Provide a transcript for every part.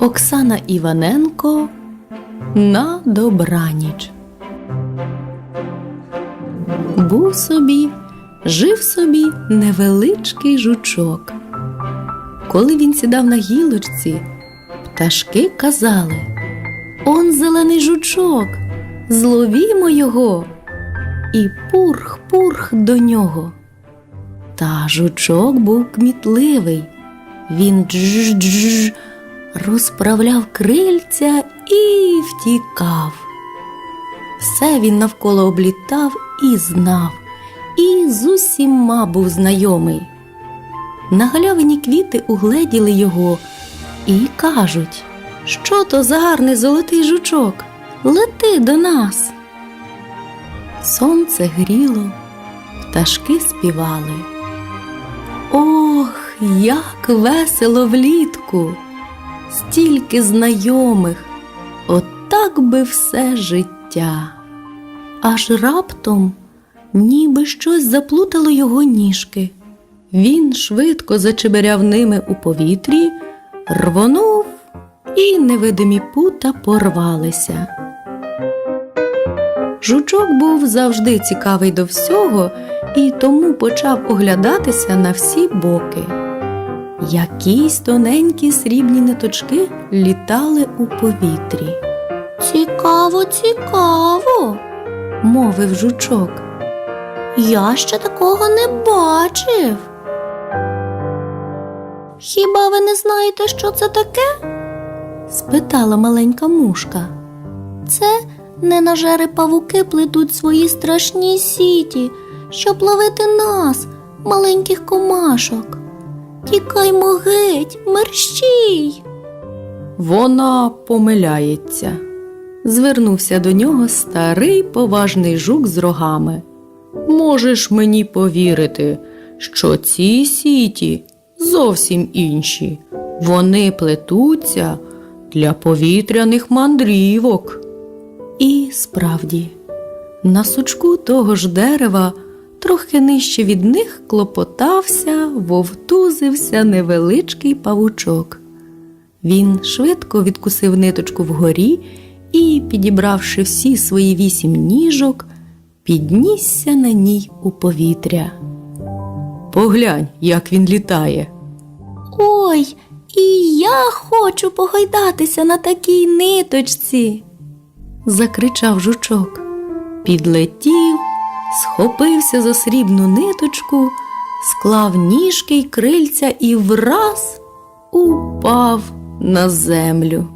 Оксана Іваненко на добраніч. Був собі, жив собі невеличкий жучок. Коли він сідав на гілочці, пташки казали Он зелений жучок, зловімо його. І пурх-пурх до нього. Та жучок був кмітливий. Він дж-дж розправляв крильця і втікав. Все він навколо облітав і знав, і з усіма був знайомий. На галявині квіти угледіли його і кажуть, що то за гарний золотий жучок, лети до нас. Сонце гріло, пташки співали. Ох, як весело влітку! Стільки знайомих, отак би все життя. Аж раптом ніби щось заплутало його ніжки. Він швидко зачеберяв ними у повітрі, рвонув, і невидимі пута порвалися. Жучок був завжди цікавий до всього і тому почав оглядатися на всі боки. Якісь тоненькі срібні ниточки літали у повітрі. Цікаво, цікаво. Мовив жучок. Я ще такого не бачив. Хіба ви не знаєте, що це таке? спитала маленька мушка. Це ненажери павуки плетуть свої страшні сіті, щоб ловити нас, маленьких комашок. Тікаймо геть, мерщій. Вона помиляється. Звернувся до нього старий поважний жук з рогами. Можеш мені повірити, що ці сіті зовсім інші. Вони плетуться для повітряних мандрівок. І справді, на сучку того ж дерева, трохи нижче від них клопотався, вовтузився невеличкий павучок. Він швидко відкусив ниточку вгорі і, підібравши всі свої вісім ніжок, піднісся на ній у повітря. Поглянь, як він літає. Ой, і я хочу погойдатися на такій ниточці. закричав жучок. Підлетів, схопився за срібну ниточку, склав ніжки й крильця і враз упав на землю.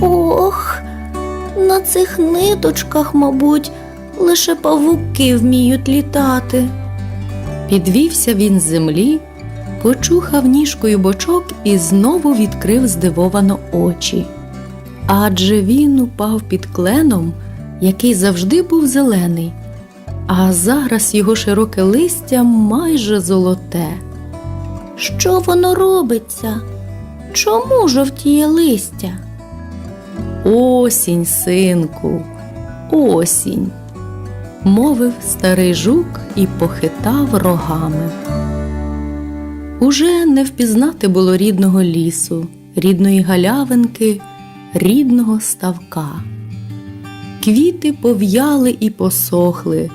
Ох, на цих ниточках, мабуть, лише павуки вміють літати. Підвівся він з землі, почухав ніжкою бочок і знову відкрив здивовано очі. Адже він упав під кленом, який завжди був зелений, а зараз його широке листя майже золоте. Що воно робиться? Чому жовтіє листя? Осінь, синку, осінь, мовив старий жук і похитав рогами. Уже не впізнати було рідного лісу, рідної галявинки, рідного ставка. Квіти пов'яли і посохли,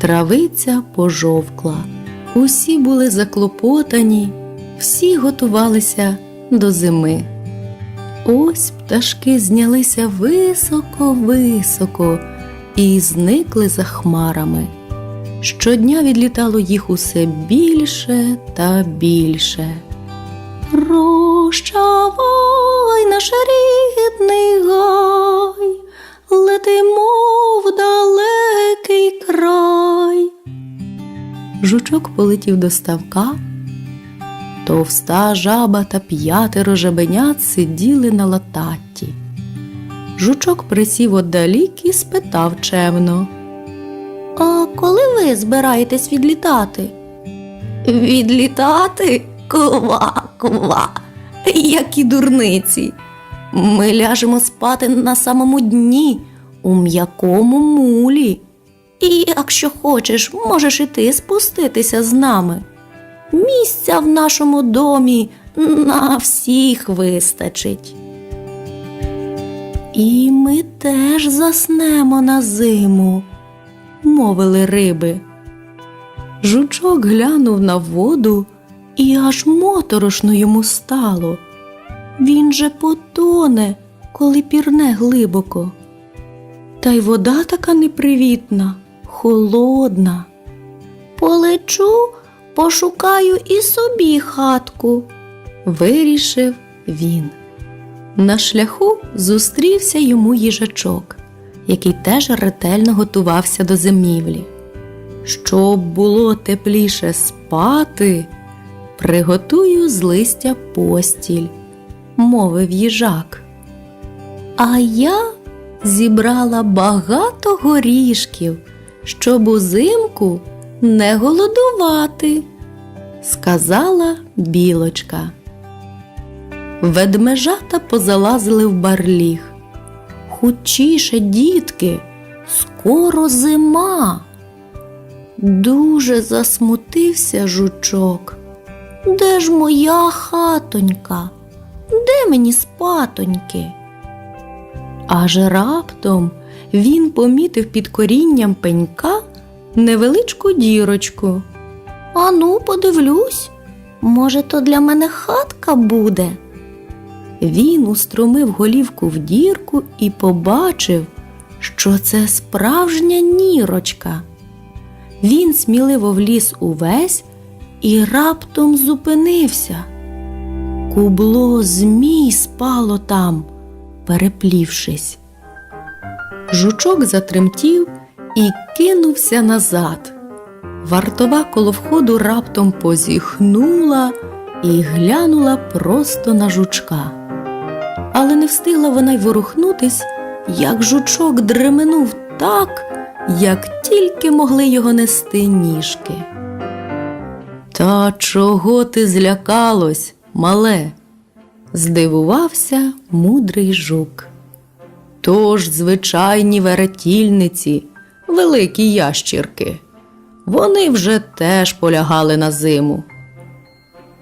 травиця пожовкла. Усі були заклопотані, всі готувалися до зими. Ось пташки знялися високо-високо і зникли за хмарами. Щодня відлітало їх усе більше та більше. Прощавай, наш рідний гай, летимо в далекий. Жучок полетів до ставка. Товста жаба та п'ятеро жабенят сиділи на лататті. Жучок присів отдалік і спитав чемно. А коли ви збираєтесь відлітати? Відлітати? Ква, ква, які дурниці. Ми ляжемо спати на самому дні, у м'якому мулі. І якщо хочеш, можеш і ти спуститися з нами. Місця в нашому домі на всіх вистачить. І ми теж заснемо на зиму. мовили риби. Жучок глянув на воду, і аж моторошно йому стало. Він же потоне, коли пірне глибоко. Та й вода така непривітна, холодна. Полечу, пошукаю і собі хатку. вирішив він. На шляху зустрівся йому їжачок, який теж ретельно готувався до зимівлі. Щоб було тепліше спати, приготую з листя постіль, мовив їжак. А я зібрала багато горішків, щоб узимку не голодувати, сказала білочка. Ведмежата позалазили в барліг. Хутчіше, дітки, скоро зима. Дуже засмутився жучок. Де ж моя хатонька? Де мені спатоньки? Аж раптом він помітив під корінням пенька невеличку дірочку. Ану, подивлюсь. Може, то для мене хатка буде? Він устромив голівку в дірку і побачив, що це справжня нірочка. Він сміливо вліз увесь і раптом зупинився. Кубло змій спало там, переплівшись. Жучок затремтів і кинувся назад. Вартова коло входу раптом позіхнула і глянула просто на жучка. Але не встигла вона й ворухнутись, як жучок дременув так, як тільки могли його нести ніжки. Та чого ти злякалось, мале? здивувався мудрий жук. Тож звичайні веретільниці, великі ящірки. Вони вже теж полягали на зиму.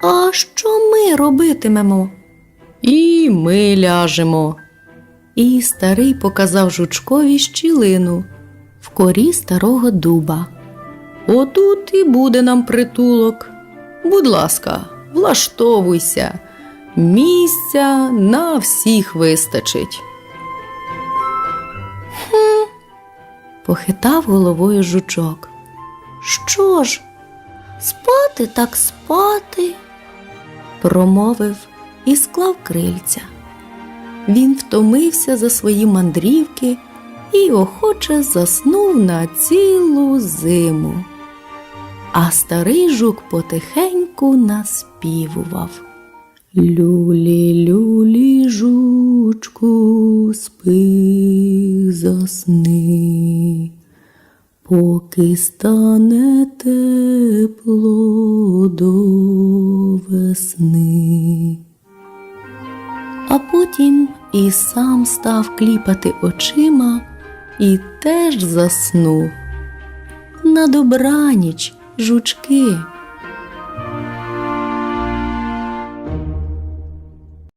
А що ми робитимемо? І ми ляжемо. І старий показав жучкові щілину в корі старого дуба. Отут і буде нам притулок. Будь ласка, влаштовуйся. Місця на всіх вистачить. Похитав головою жучок. Що ж, спати так спати. промовив і склав крильця. Він втомився за свої мандрівки і охоче заснув на цілу зиму. А старий жук потихеньку наспівував. Люлі, люлі, жучку, спи, засни, поки стане тепло до весни. А потім і сам став кліпати очима і теж заснув. На добраніч, жучки.